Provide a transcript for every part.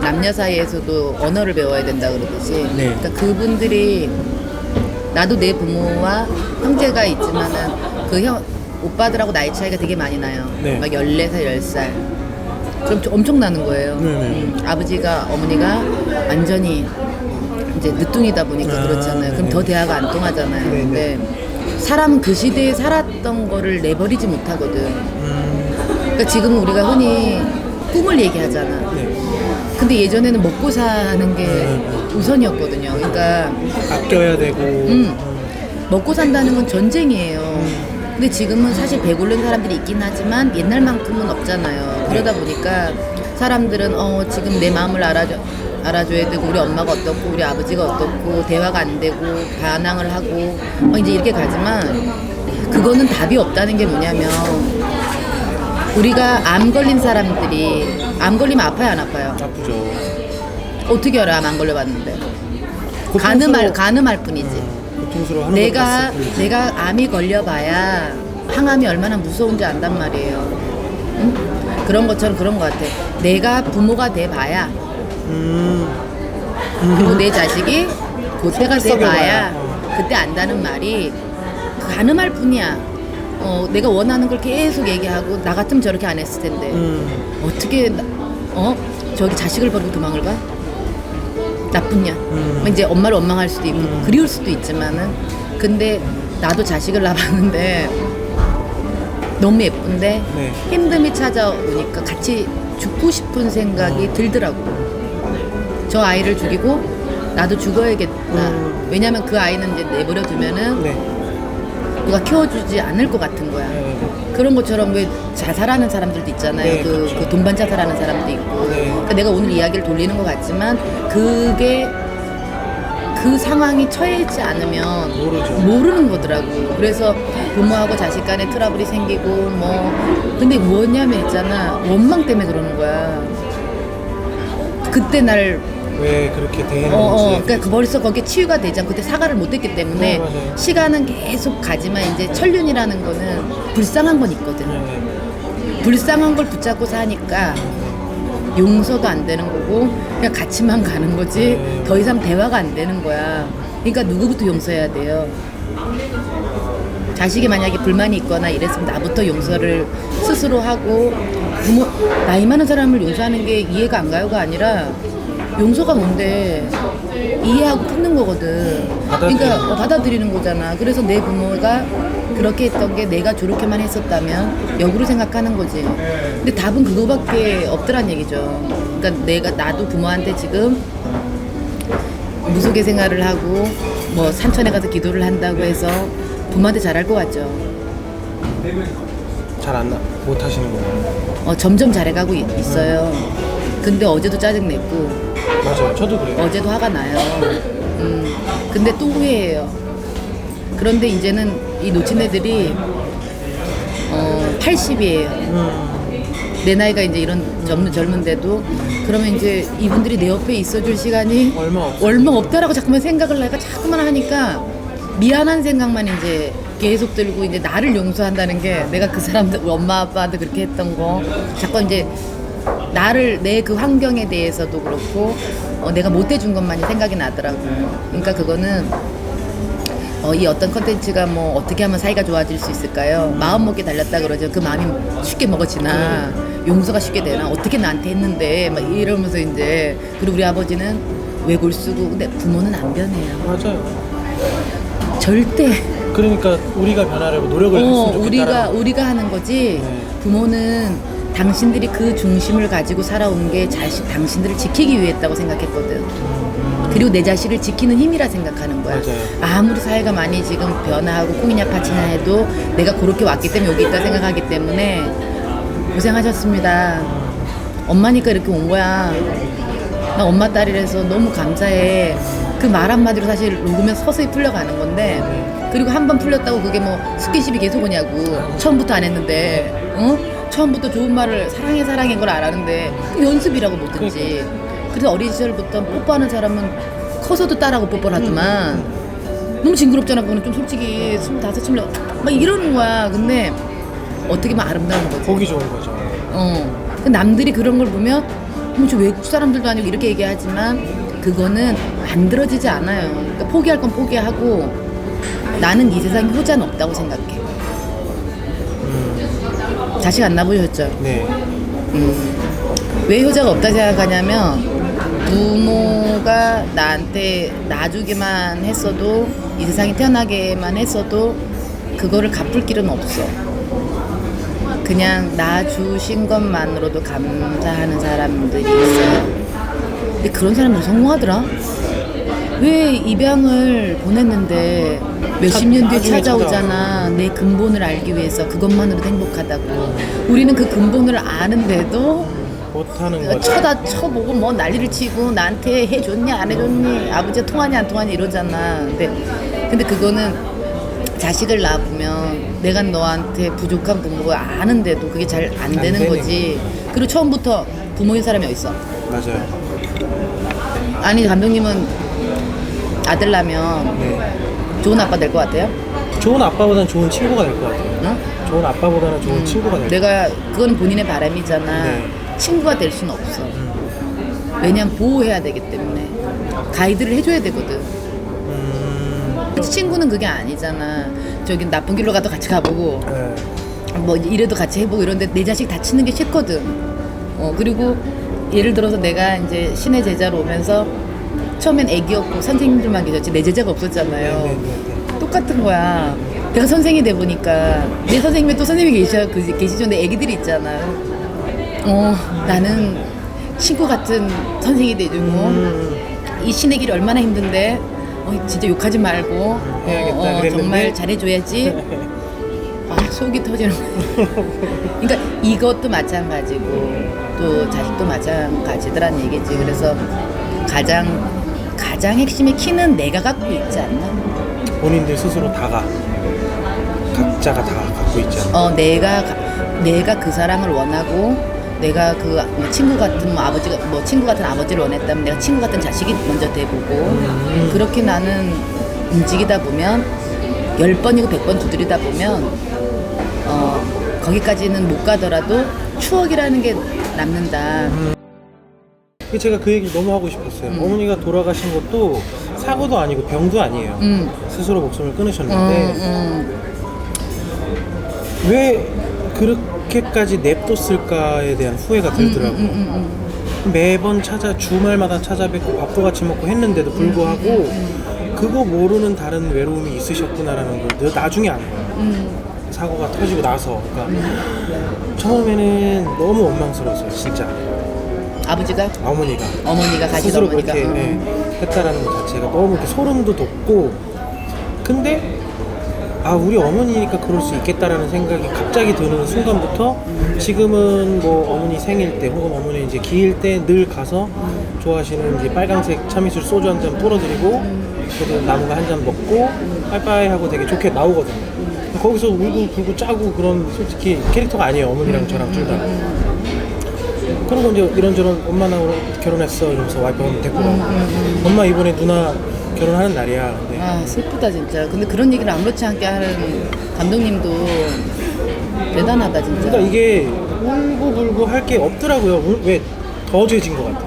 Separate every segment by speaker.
Speaker 1: 남녀 사이에서도 언어를 배워야 된다 그러듯이
Speaker 2: 네.
Speaker 1: 그러니까 그분들이 나도 내 부모와 형제가 있지만은 그 형 오빠들하고 나이 차이가 되게 많이 나요.
Speaker 2: 네.
Speaker 1: 막 14살, 10살. 그럼 좀 엄청 나는 거예요.
Speaker 2: 네 네.
Speaker 1: 음, 아버지가 어머니가 완전히 이제 늦둥이다 보니까
Speaker 2: 아,
Speaker 1: 그렇잖아요. 그럼
Speaker 2: 네.
Speaker 1: 더 대화가 안 통하잖아요.
Speaker 2: 네 네.
Speaker 1: 근데 사람은 그 시대에 살았던 거를 내버리지 못하거든.
Speaker 2: 음,
Speaker 1: 그러니까 지금 우리가 흔히 꿈을 얘기하잖아.
Speaker 2: 네.
Speaker 1: 근데 예전에는 먹고 사는 게
Speaker 2: 네.
Speaker 1: 우선이었거든요. 그러니까
Speaker 2: 아껴야 되고.
Speaker 1: 음. 먹고 산다는 건 전쟁이에요. 근데 지금은 사실 배고른 사람들이 있긴 하지만 옛날만큼은 없잖아요. 그러다 보니까 사람들은 어 지금 내 마음을 알아줘 알아줘야 되고 우리 엄마가 어떻고 우리 아버지가 어떻고 대화가 안 되고 반항을 하고 어 이제 이렇게 가지만 그거는 답이 없다는 게 뭐냐면 우리가 암 걸린 사람들이 암 걸리면 아파요 안 아파요?
Speaker 2: 아프죠.
Speaker 1: 어떻게 알아 암 안 걸려봤는데 가늠할 가늠할 뿐이지.
Speaker 2: 어, 고통스러워 하는
Speaker 1: 내가
Speaker 2: 것 뿐이지.
Speaker 1: 내가 암이 걸려봐야 항암이 얼마나 무서운지 안단 말이에요. 응? 그런 것처럼 그런 것 같아. 내가 부모가 돼봐야
Speaker 2: 음,
Speaker 1: 그리고 내 자식이 그때가 돼봐야. 그때 안다는 말이 가늠할 뿐이야. 어, 내가 원하는 걸 계속 얘기하고 나 같으면 저렇게 안 했을 텐데
Speaker 2: 음,
Speaker 1: 어떻게 나- 어 저기 자식을 버리고 도망을 가? 나쁘냐?
Speaker 2: 음.
Speaker 1: 뭐 이제 엄마를 원망할 수도 있고
Speaker 2: 음.
Speaker 1: 그리울 수도 있지만은 근데 나도 자식을 낳았는데 너무 예쁜데
Speaker 2: 네.
Speaker 1: 힘듦이 찾아오니까 같이 죽고 싶은 생각이
Speaker 2: 어.
Speaker 1: 들더라고. 저 아이를 죽이고 나도 죽어야겠다.
Speaker 2: 음.
Speaker 1: 왜냐면 그 아이는 이제 내버려 두면은
Speaker 2: 네.
Speaker 1: 누가 키워주지 않을 것 같은 거야.
Speaker 2: 네.
Speaker 1: 그런 것처럼 왜 자살하는 사람들도 있잖아요.
Speaker 2: 네,
Speaker 1: 그,
Speaker 2: 그렇죠.
Speaker 1: 그 돈반 자살하는 사람도 있고.
Speaker 2: 네.
Speaker 1: 그러니까 내가 오늘 이야기를 돌리는 것 같지만 그게 그 상황이 처해 있지 않으면
Speaker 2: 모르죠.
Speaker 1: 모르는 거더라고. 그래서 부모하고 자식 간에 트러블이 생기고 뭐 근데 뭐냐면 있잖아 원망 때문에 그러는 거야. 그때 날
Speaker 2: 왜 그렇게 대했는지.
Speaker 1: 어, 어, 그러니까 그 벌써 거기에 치유가 되지 않고 그때 사과를 못 했기 때문에
Speaker 2: 네, 맞아요.
Speaker 1: 시간은 계속 가지만 이제 천륜이라는 거는 불쌍한 건 있거든.
Speaker 2: 네.
Speaker 1: 불쌍한 걸 붙잡고 사니까 용서도 안 되는 거고 그냥 같이만 가는 거지
Speaker 2: 네.
Speaker 1: 더 이상 대화가 안 되는 거야. 그러니까 누구부터 용서해야 돼요? 자식이 만약에 불만이 있거나 이랬으면 나부터 용서를 스스로 하고 부모 나이 많은 사람을 용서하는 게 이해가 안 가요가 아니라 용서가 뭔데 이해하고 푸는 거거든. 그러니까 어, 받아들이는 거잖아. 그래서 내 부모가 그렇게 했던 게 내가 저렇게만 했었다면 역으로 생각하는 거지. 근데 답은 그거밖에 없더란 얘기죠. 그러니까 내가 나도 부모한테 지금 무속의 생활을 하고 뭐 산천에 가서 기도를 한다고 해서 부모한테 잘할 것 같죠.
Speaker 2: 잘 안 못 하시는 거예요.
Speaker 1: 어, 점점 잘해가고 있, 있어요. 근데 어제도 짜증 냈고
Speaker 2: 맞아요. 저도 그래요.
Speaker 1: 어제도 화가 나요. 음, 근데 또 후회해요. 그런데 이제는 이 놓친 애들이 어, 80이에요.
Speaker 2: 음,
Speaker 1: 내 나이가 이제 이런 젊은 젊은데도 그러면 이제 이분들이 내 옆에 있어줄 시간이
Speaker 2: 얼마 없.
Speaker 1: 얼마 없다라고 자꾸만 생각을 내가 자꾸만 하니까 미안한 생각만 이제 계속 들고 이제 나를 용서한다는 게 내가 그 사람들 엄마 아빠한테 그렇게 했던 거 자꾸 이제 나를 내 그 환경에 대해서도 그렇고 어, 내가 못 해준 것만이 생각이 나더라고요. 그러니까 그거는 어, 이 어떤 컨텐츠가 뭐 어떻게 하면 사이가 좋아질 수 있을까요? 마음 먹기 달렸다 그러죠. 그 마음이 쉽게 먹어지나 용서가 쉽게 되나 어떻게 나한테 했는데 막 이러면서 이제 그리고 우리 아버지는 외골 쓰고 근데 부모는 안 변해요.
Speaker 2: 맞아요.
Speaker 1: 절대.
Speaker 2: 그러니까 우리가 변하려고 노력을
Speaker 1: 어,
Speaker 2: 했으면 좋겠다.
Speaker 1: 우리가 우리가 하는 거지.
Speaker 2: 네.
Speaker 1: 부모는 당신들이 그 중심을 가지고 살아온 게 자식 당신들을 지키기 위했다고 생각했거든. 그리고 내 자식을 지키는 힘이라 생각하는 거야.
Speaker 2: 맞아요.
Speaker 1: 아무리 사회가 많이 지금 변화하고 콩이냐 파치냐 해도 내가 그렇게 왔기 때문에 여기 있다 생각하기 때문에 고생하셨습니다. 엄마니까 이렇게 온 거야. 나 엄마 딸이라서 너무 감사해. 그 말 한마디로 사실 녹으면 서서히 풀려가는 건데 그리고 한 번 풀렸다고 그게 뭐 스킨십이 계속 오냐고 처음부터 안 했는데 어? 처음부터 좋은 말을 사랑해 사랑해 걸 알았는데 그 연습이라고 뭐든지 그래서 어린 시절부터 뽀뽀하는 사람은 커서도 딸하고 뽀뽀를 하더만 너무 징그럽잖아 그거는 좀 솔직히 스물다섯 스물 막 이러는 거야 근데 어떻게 보면 아름다운 거지
Speaker 2: 보기 좋은 거죠.
Speaker 1: 어. 그 남들이 그런 걸 보면 뭐저 외국 사람들도 아니고 이렇게 얘기하지만 그거는 만들어지지 않아요. 그러니까 포기할 건 포기하고 나는 이 세상에 효자는 없다고 생각해. 자식 안 낳으셨죠?
Speaker 2: 네.
Speaker 1: 왜 효자가 없다 생각하냐면 부모가 나한테 놔주기만 했어도 이 세상에 태어나게만 했어도 그거를 갚을 길은 없어. 그냥 놔주신 것만으로도 감사하는 사람들이 있어요. 근데 그런 사람들 성공하더라. 왜 입양을 보냈는데 몇십 년 뒤에 찾아오잖아. 내 근본을 알기 위해서 그것만으로도 행복하다고. 우리는 그 근본을 아는데도
Speaker 2: 못하는
Speaker 1: 내가
Speaker 2: 거죠.
Speaker 1: 쳐다 쳐보고 뭐 난리를 치고 나한테 해줬니 안 해줬니 아버지가 통하니 안 통하니 이러잖아. 근데 근데 그거는 자식을 낳아보면 내가 너한테 부족한 부모가 아는데도 그게
Speaker 2: 잘안안
Speaker 1: 되는
Speaker 2: 되는
Speaker 1: 거지. 그리고 처음부터 부모인 사람이 어디 있어?
Speaker 2: 맞아요.
Speaker 1: 아니 감독님은 아들 낳으면
Speaker 2: 네.
Speaker 1: 좋은 아빠 될 것 같아요?
Speaker 2: 좋은 아빠보다는 좋은 친구가 될 것 같아요.
Speaker 1: 응?
Speaker 2: 좋은 아빠보다는 좋은 친구가 될 것 같아요.
Speaker 1: 내가 그건 본인의 바람이잖아.
Speaker 2: 네.
Speaker 1: 친구가 될 수는 없어. 왜냐면 보호해야 되기 때문에 가이드를 해줘야 되거든.
Speaker 2: 음,
Speaker 1: 친구는 그게 아니잖아. 저기 나쁜 길로 가도 같이 가보고
Speaker 2: 네.
Speaker 1: 뭐 이래도 같이 해보고 이런데 내 자식 다치는 게 싫거든. 어 그리고 예를 들어서 내가 이제 신의 제자로 오면서 처음엔 애기였고 선생님들만 계셨지 내 제자가 없었잖아요.
Speaker 2: 네, 네, 네,
Speaker 1: 똑같은 거야. 내가 선생이 돼 보니까 내 선생님이 또 선생님이 계셔 그 계시죠. 내 애기들이 있잖아. 어 나는 친구 같은 선생이 돼주고
Speaker 2: 음,
Speaker 1: 이 신의 길이 얼마나 힘든데 어, 진짜 욕하지 말고 어,
Speaker 2: 해야겠다
Speaker 1: 어,
Speaker 2: 그랬는데.
Speaker 1: 정말 잘해줘야지 아 속이 터지는 거야 그러니까 이것도 마찬가지고 또 자식도 마찬가지더란 얘기지 그래서 가장 가장 핵심의 키는 내가 갖고 있지 않나
Speaker 2: 본인들 스스로 다가 각자가 다 갖고 있지 않나.
Speaker 1: 어 내가 가- 내가 그 사랑을 원하고 내가 그뭐 친구 같은 뭐 아버지가 뭐 친구 같은 아버지를 원했다면 내가 친구 같은 자식이 먼저 돼보고 그렇게 나는 움직이다 보면 열 번이고 백 번 두드리다 보면 어 거기까지는 못 가더라도 추억이라는 게 남는다.
Speaker 2: 그 제가 그 얘기를 너무 하고 싶었어요.
Speaker 1: 음.
Speaker 2: 어머니가 돌아가신 것도 사고도 아니고 병도 아니에요.
Speaker 1: 음.
Speaker 2: 스스로 목숨을
Speaker 1: 음,
Speaker 2: 끊으셨는데
Speaker 1: 음.
Speaker 2: 왜 그렇게까지 냅뒀을까에 대한 후회가 들더라고요.
Speaker 1: 음,
Speaker 2: 매번 찾아 주말마다 찾아뵙고 밥도 같이 먹고 했는데도 불구하고 그거 모르는 다른 외로움이 있으셨구나라는 걸늘 나중에 안 거예요.
Speaker 1: 음.
Speaker 2: 사고가 터지고 나서 그러니까 처음에는 너무 원망스러웠어요 진짜
Speaker 1: 아버지가?
Speaker 2: 어머니가.
Speaker 1: 어머니가 가신
Speaker 2: 스스로
Speaker 1: 어머니가.
Speaker 2: 그렇게
Speaker 1: 음.
Speaker 2: 예, 했다라는 것 자체가 너무 이렇게 소름도 돋고. 근데 아 우리 어머니니까 그럴 수 있겠다라는 생각이 갑자기 드는 순간부터 지금은 뭐 어머니 생일 때 혹은 어머니 이제 기일 때 늘 가서 좋아하시는 이제 빨강색 참이슬 소주 한 잔 뿌려드리고 그래도 나무가 한 잔 먹고 빠이빠이 하고 되게 좋게 나오거든요. 거기서 울고 불고 짜고 그런 솔직히 캐릭터가 아니에요 어머니랑 저랑 둘다 그리고 이제 이런저런 엄마 나 결혼했어 이러면서 와이프 한번 데리고 가고 엄마 이번에 누나 결혼하는 날이야. 근데
Speaker 1: 아 슬프다 진짜. 근데 그런 얘기를 아무렇지 않게 하는 감독님도 대단하다 진짜.
Speaker 2: 그러니까 이게 울고 불고 할 게 없더라고요. 왜? 더 죄진 것 같아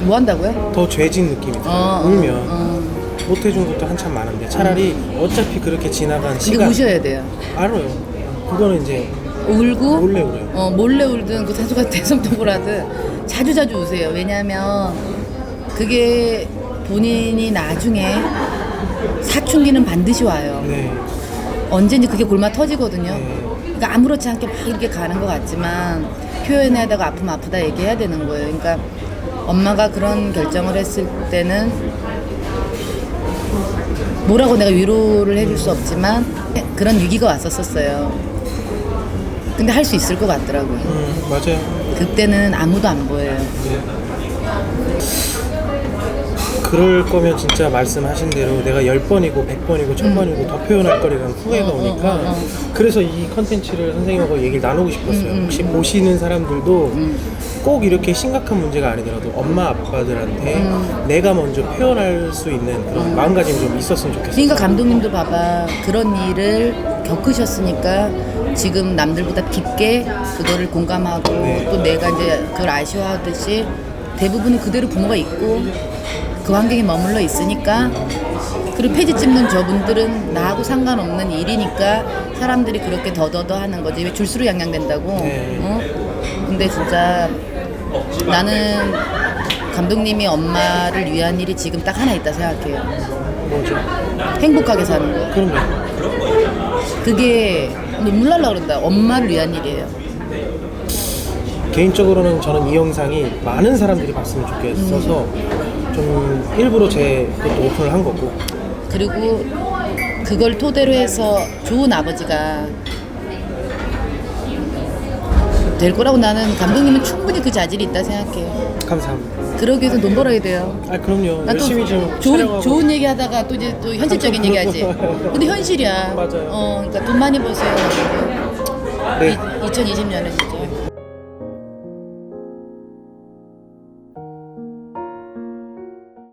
Speaker 1: 뭐 한다고요?
Speaker 2: 더 죄진 느낌이 들어요.
Speaker 1: 어, 어,
Speaker 2: 울면.
Speaker 1: 어.
Speaker 2: 못 해준 것도 한참 많은데 차라리 어차피 그렇게 지나간
Speaker 1: 근데
Speaker 2: 시간
Speaker 1: 우셔야 돼요.
Speaker 2: 알아요. 그거는 이제
Speaker 1: 울고
Speaker 2: 몰래 울어요
Speaker 1: 어 몰래 울든 그 사수가 대성통을 하든 자주 자주 우세요. 왜냐하면 그게 본인이 나중에 사춘기는 반드시 와요.
Speaker 2: 네
Speaker 1: 언제든지 그게 골마 터지거든요.
Speaker 2: 네.
Speaker 1: 그러니까 아무렇지 않게 막 이렇게 가는 것 같지만 표현하다가 아프면 아프다 얘기해야 되는 거예요. 그러니까 엄마가 그런 결정을 했을 때는 뭐라고 내가 위로를 해줄 수 없지만 그런 위기가 왔었었어요. 근데 할 수 있을 것 같더라고요.
Speaker 2: 음, 맞아요
Speaker 1: 그때는 아무도 안 보여요.
Speaker 2: 그럴 거면 진짜 말씀하신 대로 내가 열번이고백번이고천번이고더 표현할 거리라는 후회가
Speaker 1: 어, 어,
Speaker 2: 오니까
Speaker 1: 어, 어.
Speaker 2: 그래서 이 컨텐츠를 선생님하고 얘기를 나누고 싶었어요. 혹시 보시는 사람들도 꼭 이렇게 심각한 문제가 아니더라도 엄마 아빠들한테 내가 먼저 표현할 수 있는 그런 마음가짐이 좀 있었으면 좋겠어요.
Speaker 1: 그러니까 감독님도 봐봐 그런 일을 겪으셨으니까 지금 남들보다 깊게 그거를 공감하고
Speaker 2: 네.
Speaker 1: 또 내가 이제 그걸 아쉬워하듯이 대부분은 그대로 부모가 있고 그 환경에 머물러 있으니까 그리고 폐지 찝는 저분들은 나하고 상관없는 일이니까 사람들이 그렇게 더더더 하는 거지 왜 줄수로 양양된다고
Speaker 2: 네.
Speaker 1: 어? 근데 진짜 나는 감독님이 엄마를 위한 일이 지금 딱 하나 있다 생각해요
Speaker 2: 뭐죠?
Speaker 1: 행복하게 사는 거
Speaker 2: 그럼요.
Speaker 1: 그게 눈물 날라 그런다 엄마를 위한 일이에요
Speaker 2: 개인적으로는 저는 이 영상이 많은 사람들이 봤으면 좋겠어서 좀 일부러 제 것도 오픈을 한 거고
Speaker 1: 그리고 그걸 토대로 해서 좋은 아버지가 될 거라고 나는 감독님은 충분히 그 자질이 있다 생각해요.
Speaker 2: 감사합니다.
Speaker 1: 그러기 위해서 돈 벌어야 돼요.
Speaker 2: 아 그럼요.
Speaker 1: 나또
Speaker 2: 열심히 좀
Speaker 1: 좋은
Speaker 2: 촬영하고
Speaker 1: 좋은 얘기 하다가 또 이제 또 현실적인 얘기 하지. 근데 현실이야.
Speaker 2: 맞아요.
Speaker 1: 어, 그러니까 돈 많이 버세요.
Speaker 2: 네.
Speaker 1: 2020년은 이제